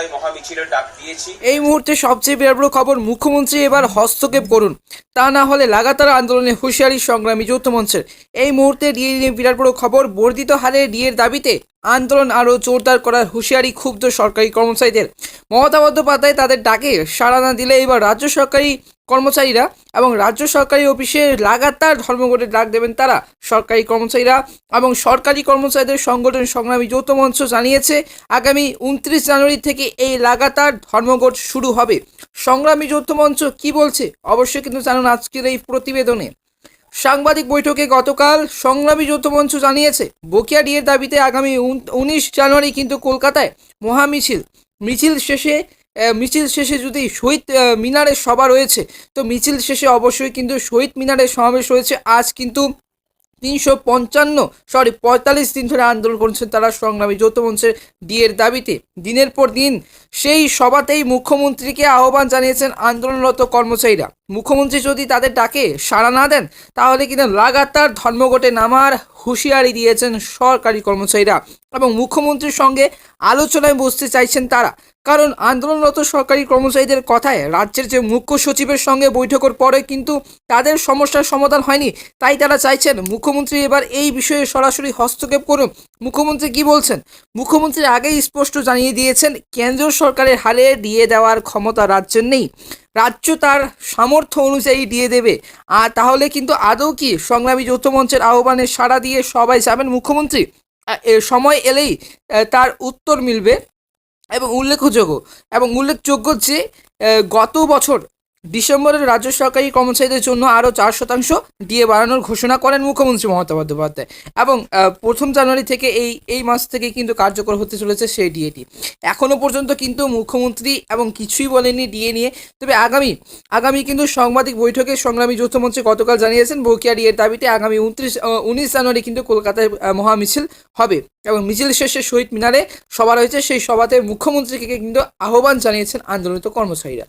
কলকাতায় মহামিছিলের ডাক দিয়েছি। এই মুহূর্তে সবচেয়ে বড় খবর, মুখ্যমন্ত্রী এবার হস্তক্ষেপ করুন। তা না হলে লাগাতার আন্দোলনে হুঁশিয়ারি সংগ্রামী যৌথ মঞ্চের। এই মুহূর্তে ডিএ নিয়ে বিরাট বড় খবর, বর্ধিত হারে ডিএর দাবিতে আন্দোলন আরও জোরদার করার হুঁশিয়ারি ক্ষুব্ধ সরকারি কর্মচারীদের। মমতা বন্দ্যোপাধ্যায় তাদের ডাকে সাড়া না দিলে এবার রাজ্য সরকারি কর্মচারীরা এবং রাজ্য সরকারি অফিসে লাগাতার ধর্মঘটের ডাক দেবেন তারা। সরকারি কর্মচারীরা এবং সরকারি কর্মচারীদের সংগঠন সংগ্রামী যৌথ মঞ্চ জানিয়েছে, আগামী উনত্রিশ জানুয়ারি থেকে এই লাগাতার ধর্মঘট শুরু হবে। সংগ্রামী যৌথ মঞ্চ কি বলছে অবশ্যই কিন্তু জানুন আজকের এই প্রতিবেদনে। সাংবাদিক বৈঠকে গতকাল সংগ্রামী যৌথ মঞ্চ জানিয়েছে, বকেয়া ডিএর দাবিতে আগামী উনিশ জানুয়ারি কিন্তু কলকাতায় মহামিছিল। মিছিল শেষে মিছিল শেষে যদি শহীদ মিনারে সভা রয়েছে, তো মিছিল শেষে অবশ্যই কিন্তু শহীদ মিনারে সমাবেশ রয়েছে। আজ কিন্তু তিনশো পঞ্চান্ন, সরি, পঁয়তাল্লিশ দিন ধরে আন্দোলন করছেন তারা সংগ্রামী যৌথ মঞ্চের ডিএর দাবিতে। দিনের পর দিন সেই সভাতেই মুখ্যমন্ত্রীকে আহ্বান জানিয়েছেন আন্দোলনরত কর্মচারীরা। মুখ্যমন্ত্রী যদি তাদের ডাকে সাড়া না দেন, তাহলে কিন্তু লাগাতার ধর্মঘটে নামার হুঁশিয়ারি দিয়েছেন সরকারি কর্মচারীরা এবং মুখ্যমন্ত্রীর সঙ্গে আলোচনায় বসতে চাইছেন তারা। কারণ আন্দোলনরত সরকারি কর্মচারীদের কথায় রাজ্যের যে মুখ্য সচিবের সঙ্গে বৈঠকের পরে কিন্তু তাদের সমস্যার সমাধান হয়নি, তাই তারা চাইছেন মুখ্যমন্ত্রী এবার এই বিষয়ে সরাসরি হস্তক্ষেপ করুন। মুখ্যমন্ত্রী কি বলছেন? মুখ্যমন্ত্রী আগেই স্পষ্ট জানিয়ে দিয়েছেন, কেন্দ্র সরকারের হারে দিয়ে দেওয়ার ক্ষমতা রাজ্যের নেই। রাজ্য তার সামর্থ্য অনুযায়ী দিয়ে দেবে। আর তাহলে কিন্তু আদৌ কি সংগ্রামী যৌথ মঞ্চের আহ্বানে সাড়া দিয়ে সবাই যাবেন? মুখ্যমন্ত্রী সময় এলেই তার উত্তর মিলবে। এবং উল্লেখযোগ্য এবং উল্লেখযোগ্য যে গত বছর ডিসেম্বরের রাজ্য সরকারি কর্মচারীদের জন্য আরও চার শতাংশ দিয়ে বাড়ানোর ঘোষণা করেন মুখ্যমন্ত্রী মমতা বন্দ্যোপাধ্যায়। এবং প্রথম জানুয়ারি থেকে এই এই মাস থেকে কিন্তু কার্যকর হতে চলেছে সেই ডিএটি এখনও পর্যন্ত কিন্তু মুখ্যমন্ত্রী এবং কিছুই বলেনি ডিএ নিয়ে। তবে আগামী আগামী কিন্তু সাংবাদিক বৈঠকে সংগ্রামী যৌথমন্ত্রী গতকাল জানিয়েছেন, বকেয়া ডিএর দাবিতে আগামী উনত্রিশ উনিশ জানুয়ারি কিন্তু কলকাতায় মহামিছিল হবে। এবং মিছিল শেষে শহীদ মিনারে সভা রয়েছে। সেই সভাতে মুখ্যমন্ত্রীকে কিন্তু আহ্বান জানিয়েছেন আন্দোলিত কর্মচারীরা।